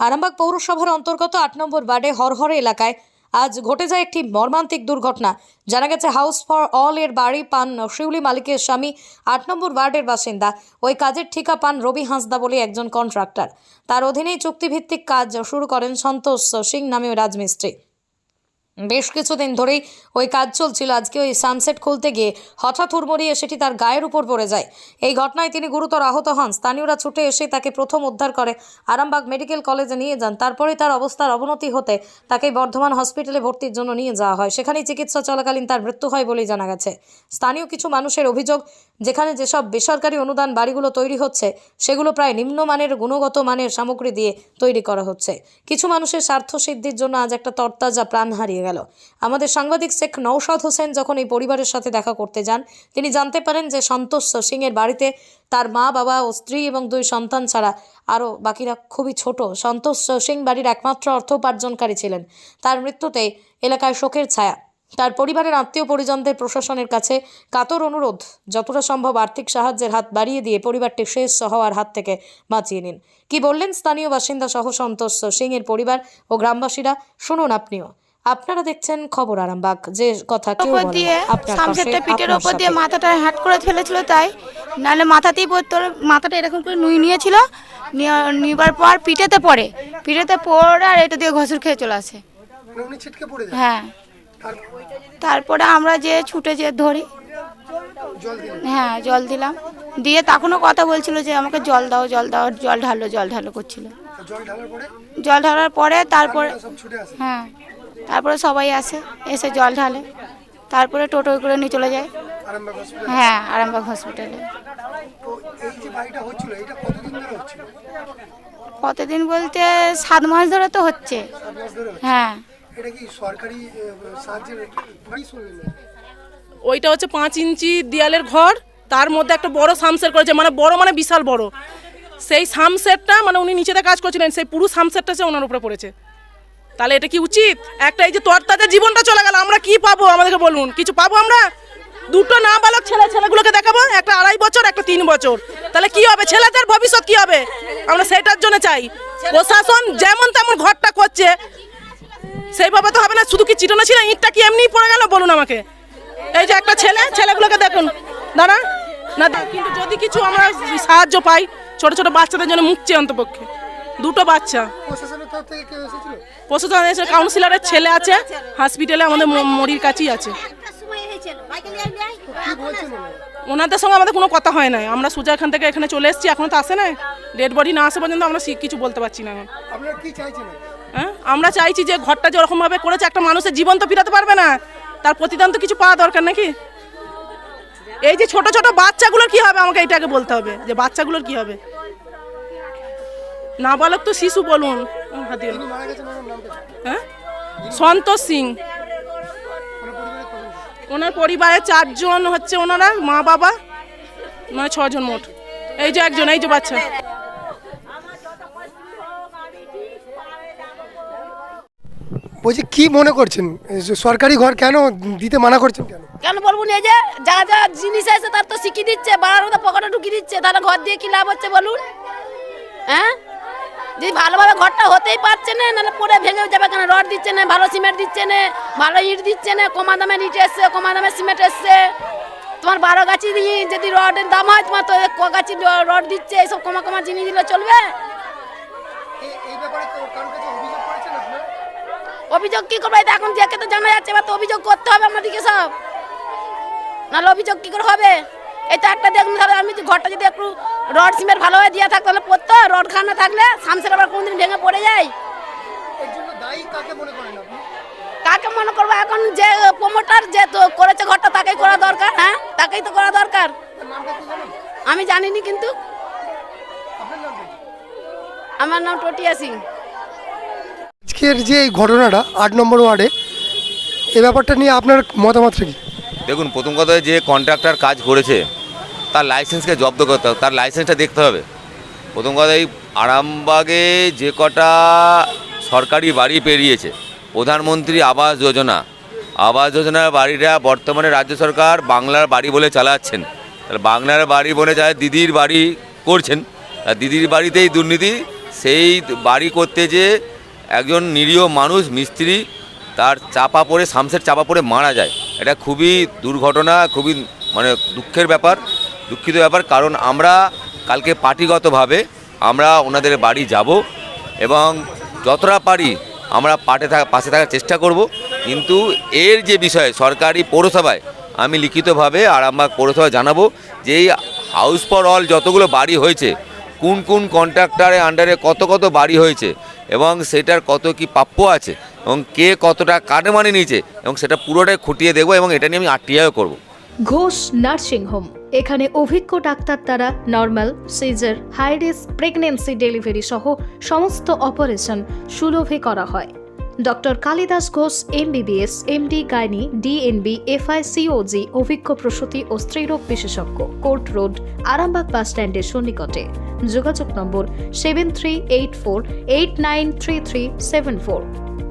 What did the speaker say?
আরামবাগ পৌরসভার অন্তর্গত আট নম্বর ওয়ার্ডে হরহরে এলাকায় আজ ঘটে যায় একটি মর্মান্তিক দুর্ঘটনা। জানা গেছে, হাউস ফর অল এর বাড়ি পান শিউলি মালিকের স্বামী, আট নম্বর ওয়ার্ডের বাসিন্দা। ওই কাজের ঠিকা পান রবি হাঁসদা বলে একজন কন্ট্রাক্টর। তার অধীনেই চুক্তিভিত্তিক কাজ শুরু করেন সন্তোষ সিং নামে রাজমিস্ত্রী রাজমিস্ত্রি। বেশ কিছুদিন ধরেই ওই কাজ চলছিল। আজকে ওই সানসেট খুলতে গিয়ে হঠাৎ হুড়মুড়িয়ে সেটি তার গায়ের উপর পড়ে যায়। এই ঘটনায় তিনি গুরুতর আহত হন। স্থানীয়রা ছুটে এসে তাকে প্রথম উদ্ধার করে আরামবাগ মেডিকেল কলেজে নিয়ে যান। তারপরে তার অবস্থার অবনতি হতে তাকে বর্ধমান হসপিটালে ভর্তির জন্য নিয়ে যাওয়া হয়। সেখানেই চিকিৎসা চলাকালীন তার মৃত্যু হয় বলেই জানা গেছে। স্থানীয় কিছু মানুষের অভিযোগ, যেখানে যেসব বেসরকারি অনুদান বাড়িগুলো তৈরি হচ্ছে, সেগুলো প্রায় নিম্নমানের, গুণগত মানের সামগ্রী দিয়ে তৈরি করা হচ্ছে। কিছু মানুষের স্বার্থ সিদ্ধির জন্য আজ একটা তরতাজা প্রাণ হারিয়ে গেল। আমাদের সাংবাদিক শেখ নৌশাদ হোসেন যখন এই পরিবারের সাথে দেখা করতে যান, তিনি জানতে পারেন যে সন্তোষ সিংয়ের বাড়িতে তার মা, বাবা ও স্ত্রী এবং দুই সন্তান ছাড়া আরও বাকিরা খুবই ছোট। সন্তোষ সিং বাড়ির একমাত্র অর্থ উপার্জনকারী ছিলেন। তার মৃত্যুতে এলাকায় শোকের ছায়া। তার পরিবারের আত্মীয় পরিজনদের প্রশাসনের কাছে কাতর অনুরোধ, যতটা সম্ভব আর্থিক সাহায্যের হাত বাড়িয়ে দিয়ে পরিবারটি শেষ হওয়ার হাত থেকে বাঁচিয়ে নিন। কি বললেন স্থানীয় বাসিন্দা সহ সন্তোষ সিং এর পরিবার ও গ্রামবাসীরা? শুনুন আপনিও। আপনারা দেখছেন খবর আরামবাগ। যে কথা কেউ বলে দিয়ে পাশে, পিঠের ওপর দিয়ে মাথাটা হাট করে ফেলেছিল তাই। নাহলে মাথাতেই পড়তো মাথাটা এরকম করে নুই নিয়েছিল। নিয়ে- নিবার পর পিঠেতে পড়ে। পিঠেতে পড়ে আর এটা দিয়ে ঘষুর খেয়ে চলে আসে। মানে উনি ছিটকে পড়ে যায়? হ্যাঁ। তারপরে আমরা যে ছুটে যে ধরি হ্যাঁ জল দিলাম। দিয়ে তখনও কথা বলছিল যে আমাকে জল দাও জল দাও জল ঢালো জল ঢালো করছিল। জল ঢালার পরে? জল ঢালার পরে তারপরে সব ছুটে আসে। হ্যাঁ। তারপরে সবাই আসে এসে জল ঢালে তারপরে টোটোয় করে নিয়ে চলে যায়। হ্যাঁ আরামবাগ হসপিটালে কতদিন বলতে সাত মাস ধরে তো হচ্ছে। হ্যাঁ? ওইটা হচ্ছে পাঁচ ইঞ্চি দেয়ালের ঘর তার মধ্যে একটা বড় সামসেট করেছে মানে বড় মানে বিশাল বড়। সেই সামসেটটা মানে উনি নিচেতে কাজ করছিলেন সেই পুরো সামসেটটা সে ওনার উপরে পড়েছে। তাহলে এটা কি উচিত? একটা এই যে তরতাজা জীবনটা চলে গেল, আমরা কি পাবো? আমাদেরকে বলুন, কিছু পাবো আমরা? দুটো না বালক ছেলে ছেলেগুলোকে দেখাবো, একটা আড়াই বছর, একটা তিন বছর। তাহলে কি হবে? ছেলেদের ভবিষ্যৎ কি হবে? আমরা সেটার জন্য চাই। প্রশাসন যেমন তেমন ঘরটা করছে, সেইভাবে তো হবে না। শুধু কি চিটানো ছিল? ইটটা কি এমনি পড়ে গেল? বলুন আমাকে। এই যে একটা ছেলে, ছেলেগুলোকে দেখুন। দাঁড়া। না, কিন্তু যদি কিছু আমরা সাহায্য পাই, ছোট ছোট বাচ্চাদের জন্য মুখছে অন্তপক্ষে। দুটো বাচ্চা। প্রশাসন এসে কাউন্সিলরের ছেলে আছে হসপিটালে আমাদের মরির কাছেই আছে? ওনাদের সঙ্গে আমাদের কোনো কথা হয় না আমরা সোজা এখান থেকে এখানে চলে এসেছি এখনও তো আসে না ডেড বডি না আসে পর্যন্ত আমরা কিছু বলতে পারছি না এখন। হ্যাঁ? আমরা চাইছি যে ঘরটা যে ওরকমভাবে করেছে একটা মানুষের জীবন তো ফিরাতে পারবে না। তার প্রতিদান তো কিছু পাওয়া দরকার নাকি? এই যে ছোট ছোট বাচ্চাগুলোর কি হবে? আমাকে এটাকে বলতে হবে যে বাচ্চাগুলোর কি হবে? নাবালক তো শিশু বলুন? হ্যাঁ? সন্তোষ সিং। ওনার পরিবারের পরিবারে চারজন হচ্ছে ওনারা মা বাবা মানে ছজন মোট। এই যে একজন এই যে বাচ্চা। বলছি কি মনে করছেন? এই যে সরকারি ঘর কেন দিতে মানা করছেন কেন? কেন বলব না এই যে যা যা জিনিস আছে তার তো শিখিয়ে দিচ্ছে বাড়ার মতো পকেটে ঢুকিয়ে দিচ্ছে তাহলে ঘর দিয়ে কি লাভ হচ্ছে বলুন? হ্যাঁ? যদি ভালোভাবে ঘরটা হতেই পারছে না নাহলে পরে ভেঙে যাবে কেন? রড দিচ্ছে না ভালো সিমেন্ট দিচ্ছে না ভালো ইট দিচ্ছে না কমা দামের ইট এসছে কমা দামের সিমেন্ট এসছে। তোমার বারো গাছি দিয়ে যদি রডের দাম হয় তোমার তো ক গাছি রড দিচ্ছে এইসব কমা কমা জিনিস দিলে চলবে? অভিযোগ কি করব? এখন দেখে তো জানা যাচ্ছে এবার তো অভিযোগ করতে হবে আমাদেরকে সব। নাহলে অভিযোগ কি করে হবে? এটা একটা দেখুন তাহলে আমি যদি ঘরটা যদি একটু রড সিমেন্ট ভালোভাবে দিয়ে থাকতো তাহলে পড়তো। রড খান না থাকলে সামসের আবার কোনদিন ভেঙে পড়ে যায়। কাকে মনে করেন আপনি? কাকে মনে করব? এখন যে প্রমোটার যে তো করেছে ঘরটা তাকেই করা দরকার হ্যাঁ? তাকেই তো করা দরকার। আমি জানিনি কিন্তু? আমার নাম টটিয়া সিং। আজকের যে এই ঘটনাটা আট নম্বর ওয়ার্ডে এই ব্যাপারটা নিয়ে আপনার মতামত কি? দেখুন, প্রথম কথা যে কন্ট্রাক্টর কাজ করেছে, তার লাইসেন্সকে জব্দ করতে হবে, তার লাইসেন্সটা দেখতে হবে। প্রথম কথা এই আরামবাগে যে কটা সরকারি বাড়ি পেরিয়েছে, প্রধানমন্ত্রী আবাস যোজনা, আবাস যোজনার বাড়িটা বর্তমানে রাজ্য সরকার বাংলার বাড়ি বলে চালাচ্ছেন। তাহলে বাংলার বাড়ি বলে যায় দিদির বাড়ি করছেন দিদির বাড়িতেই দুর্নীতি, সেই বাড়ি করতে যে একজন নিরীহ মানুষ, মিস্ত্রি, তার চাপা পড়ে, সামসের চাপা পড়ে মারা যায়। এটা খুবই দুর্ঘটনা, খুবই মানে দুঃখের ব্যাপার, দুঃখিত ব্যাপার। কারণ আমরা কালকে পার্টিগতভাবে আমরা ওনাদের বাড়ি যাব এবং যতটা পারি আমরা পাটে থাকা, পাশে থাকার চেষ্টা করব। কিন্তু এর যে বিষয়, সরকারি পৌরসভায় আমি লিখিতভাবে আরামবাগ পৌরসভায় জানাব যে এই হাউস ফর অল যতগুলো বাড়ি হয়েছে, কোন কোন কন্ট্রাক্টরের আন্ডারে কত কত বাড়ি হয়েছে এবং সেটার কত কি প্রাপ্য আছে এবং কে কতটা কাটে মানে নিয়েছে এবং সেটা পুরোটাই খুঁটিয়ে দেখব এবং এটা নিয়ে আমি আরটিআইও করব। ঘোষ নার্সিং হোম এখানে অভিজ্ঞ ডাক্তার দ্বারা normal, caesar high risk pregnancy delivery সহ সমস্ত অপারেশন সুলভে করা হয়। Doctor Kalidas Ghosh MBBS MD gynae DNB FICOG অভিজ্ঞ প্রসূতি ও স্ত্রীরোগ বিশেষজ্ঞ, কোর্ট রোড, আরামবাগ বাস স্ট্যান্ডের সন্নিকটে। যোগাযোগ number seven three eight four eight nine three three seven four